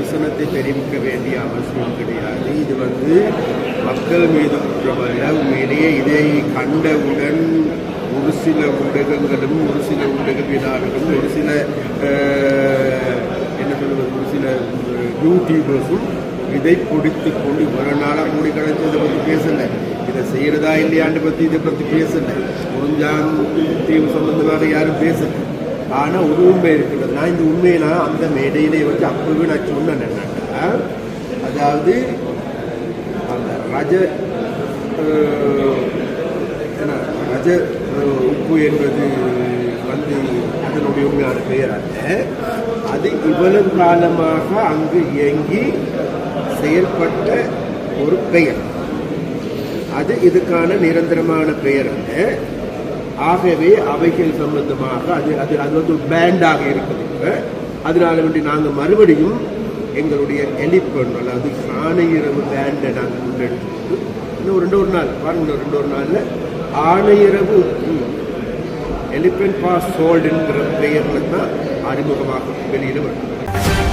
விசனத்தை தெரிவிக்க வேண்டிய அவசியம் கிடையாது. இது வந்து மக்கள் மீது குற்றமல்ல. உண்மையிலேயே இதை கண்டவுடன் ஒரு சில ஊடகங்களும் ஒரு சில ஊடகவியலாளர்களும் ஒரு சில என்ன சொல்வது ஒரு சில யூடியூபர்ஸும் இதை பிடித்து கொண்டு ஒரு நாளாக மூடி கழிச்சு இதை பற்றி பேசலை. இதை செய்யறதா இல்லையான்னு பற்றி இதை பற்றி பேசலை. முடிஞ்சான் தீவு சம்பந்தமாக யாரும் பேசலை. ஆனால் ஒரு உண்மை இருக்கின்றது நான் இந்த உண்மையை நான் அந்த மேடையிலே வச்சு அப்பவே நான் சொன்னேன் என்னன்னா அதாவது அந்த ரஜ என்ன ரஜ உப்பு என்பது வந்து அதனுடைய உண்மையான பெயர் அல்ல. அது இவ்வளவு காலமாக அங்கு இயங்கி செயல்பட்ட ஒரு பெயர். அது இதுக்கான நிரந்தரமான பெயர் அல்ல. ஆகவே அவைகள் சம்பந்தமாக அது அது அது வந்து ஒரு பேண்டாக இருக்குது. அதனால வேண்டி நாங்கள் மறுபடியும் எங்களுடைய எலிப்பன் அதாவது ஆணையரவு பேண்டை நாங்கள் முன்னெடுத்து இன்னும் ரெண்டு ஒரு நாள் பாருங்க இன்னும் ரெண்டு ஒரு நாளில் ஆணையரவு எலிபென்ட் பாஸ் சோல்டுங்கிற பெயரில் தான் அறிமுகமாக வெளியில் வரும்